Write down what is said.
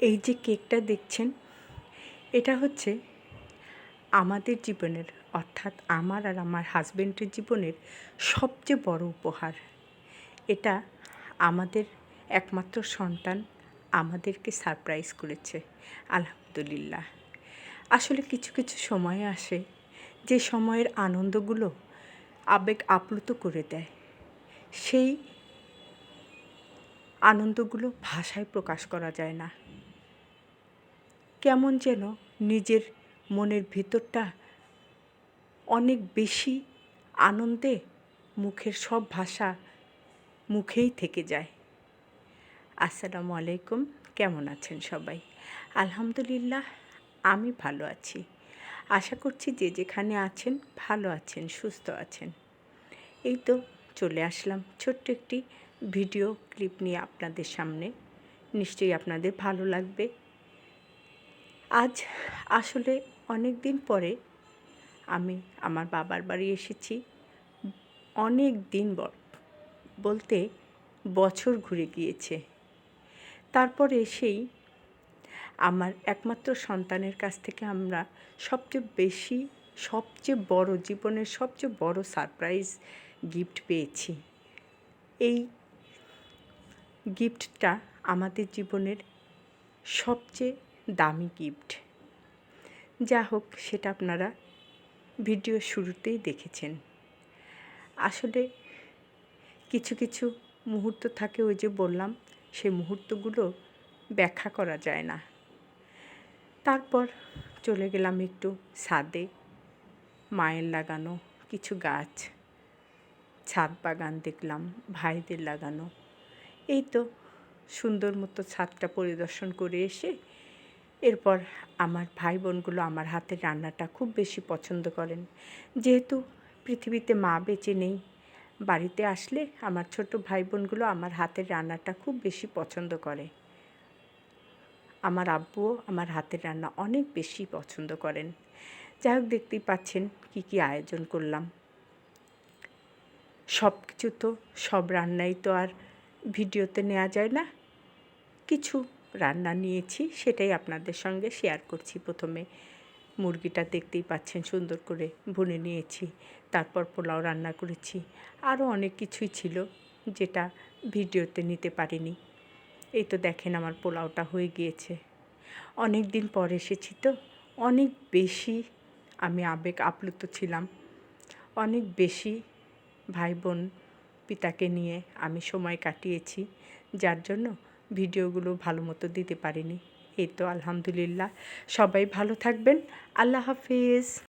এই যে কেকটা দেখছেন, এটা হচ্ছে আমাদের জীবনের, অর্থাৎ আমার আর আমার হাজব্যান্ডের জীবনের সবচেয়ে বড় উপহার। এটা আমাদের একমাত্র সন্তান আমাদেরকে সারপ্রাইজ করেছে, আলহামদুলিল্লাহ। আসলে কিছু কিছু সময় আসে, যে সময়ের আনন্দগুলো আবেগ আপ্লুত করে দেয়। সেই আনন্দগুলো ভাষায় প্রকাশ করা যায় না। কেমন যেন নিজের মনের ভিতরটা অনেক বেশি আনন্দে মুখের সব ভাষা মুখেই থেকে যায়। আসসালামু আলাইকুম, কেমন আছেন সবাই? আলহামদুলিল্লাহ, আমি ভালো আছি। আশা করছি যে যেখানে আছেন ভালো আছেন, সুস্থ আছেন। এই তো চলে আসলাম ছোট্ট একটি ভিডিও ক্লিপ নিয়ে আপনাদের সামনে। নিশ্চয়ই আপনাদের ভালো লাগবে। আজ আসলে অনেক দিন পরে আমি আমার বাবার বাড়ি এসেছি। অনেক দিন বলতে বছর ঘুরে গিয়েছে। তারপর এসেই আমার একমাত্র সন্তানের কাছ থেকে আমরা সবচেয়ে বেশি, সবচেয়ে বড় জীবনের সবচেয়ে বড় সারপ্রাইজ গিফট পেয়েছি। এই গিফটটা আমাদের জীবনের সবচেয়ে দামি গিফট। যা হোক, সেটা আপনারা ভিডিও শুরুতেই দেখেছেন। আসলে কিছু কিছু মুহূর্ত থাকে ওই যে বললাম, সেই মুহূর্তগুলো ব্যাখ্যা করা যায় না। তারপর চলে গেলাম একটু ছাদে, মায়ের লাগানো কিছু গাছ, ছাদ বাগান দেখলাম, ভাইদের লাগানো। এই তো সুন্দর মতো ছাদটা পরিদর্শন করে এসে এরপর আমার ভাই বোনগুলো আমার হাতের রান্নাটা খুব বেশি পছন্দ করেন। যেহেতু পৃথিবীতে মা বেঁচে নেই, বাড়িতে আসলে আমার ছোট ভাই বোনগুলো আমার হাতের রান্নাটা খুব বেশি পছন্দ করে। আমার আব্বুও আমার হাতের রান্না অনেক বেশি পছন্দ করেন। যাই হোক, দেখতেই পাচ্ছেন কি কি আয়োজন করলাম। সব কিছু তো, সব রান্নাই তো আর ভিডিওতে নেওয়া যায় না। কিছু রান্না নিয়েছি, সেটাই আপনাদের সঙ্গে শেয়ার করছি। প্রথমে মুরগিটা দেখতেই পাচ্ছেন, সুন্দর করে ভুনে নিয়েছি, তারপর পোলাও রান্না করেছি। আরও অনেক কিছুই ছিল যেটা ভিডিওতে নিতে পারিনি। এই তো দেখেন আমার পোলাওটা হয়ে গিয়েছে। অনেক দিন পর এসেছি তো, অনেক বেশি আমি আবেগ আপ্লুত ছিলাম। অনেক বেশি ভাই বোন পিতাকে নিয়ে আমি সময় কাটিয়েছি, যার জন্য ভিডিওগুলো ভালো মতো দিতে পারিনি। এই তো আলহামদুলিল্লাহ। সবাই ভালো থাকবেন। আল্লাহ হাফিজ।